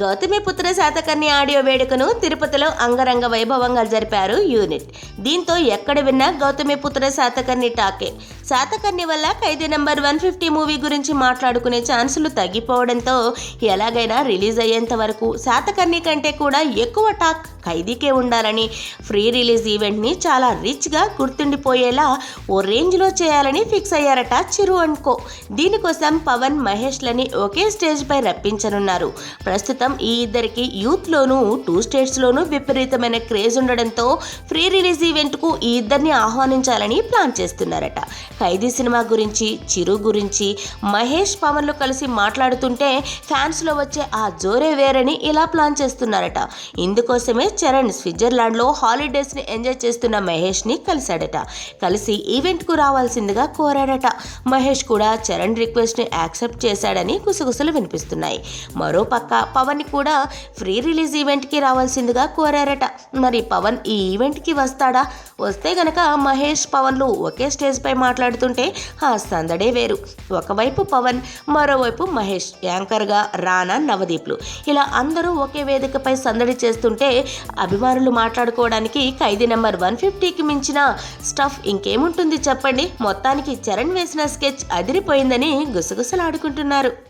Gautamiputra Satakarni audio వేడుకను తిరుపతిలో అంగరంగ వైభవంగా జరిపారు యూనిట్. దీంతో ఎక్కడ విన్నా గౌతమిపుత్ర శాతకర్ణి టాకే. శాతకర్ణి వల్ల Khaidi number one fifty movie గురించి మాట్లాడుకునే ఛాన్సులు తగ్గిపోవడంతో ఎలాగైనా రిలీజ్ అయ్యేంత వరకు శాతకర్ణి కంటే కూడా ఎక్కువ టాక్ ఖైదీకే ఉండాలని ఫ్రీ రిలీజ్ ఈవెంట్ని చాలా రిచ్గా గుర్తుండిపోయేలా ఓ రేంజ్లో చేయాలని ఫిక్స్ అయ్యారట చిరు అనుకో దీనికోసం పవన్ మహేష్లని ఒకే స్టేజ్పై రప్పించనున్నారు. ప్రస్తుతం ఈ ఇద్దరికి యూత్లోనూ టూ స్టేట్స్లోనూ విపరీతమైన క్రేజ్ ఉండడంతో ఫ్రీ రిలీజ్ ఈవెంట్కు ఈ ఇద్దరిని ఆహ్వానించాలని ప్లాన్ చేస్తున్నారట. ఖైదీ సినిమా గురించి చిరు గురించి మహేష్ పవన్లు కలిసి మాట్లాడుతుంటే ఫ్యాన్స్లో వచ్చే ఆ జోరే వేరని ఇలా ప్లాన్ చేస్తున్నారట. ఇందుకోసమే చరణ్ స్విట్జర్లాండ్లో హాలిడేస్ని ఎంజాయ్ చేస్తున్న మహేష్ని కలిశాడట. కలిసి ఈవెంట్కు రావాల్సిందిగా కోరాడట. మహేష్ కూడా చరణ్ రిక్వెస్ట్ని యాక్సెప్ట్ చేశాడని గుసగుసలు వినిపిస్తున్నాయి. మరోపక్క పవన్ కూడా ఫ్రీ రిలీజ్ ఈవెంట్కి రావాల్సిందిగా కోరారట. మరి పవన్ ఈ ఈవెంట్కి వస్తాడా? వస్తే గనక మహేష్ పవన్లు ఒకే స్టేజ్పై మాట్లాడుతుంటే ఆ సందడే వేరు. ఒకవైపు పవన్ మరోవైపు మహేష్ యాంకర్గా రానా నవదీప్లు. ఇలా అందరూ ఒకే వేదికపై సందడి చేస్తుంటే అభిమానులు మాట్లాడుకోవడానికి ఖైదీ నెంబర్ వన్ ఫిఫ్టీకి మించిన స్టఫ్ ఇంకేముంటుంది చెప్పండి? మొత్తానికి చరణ్ వేసిన స్కెచ్ అదిరిపోయిందని గుసగుసలాడుకుంటున్నారు.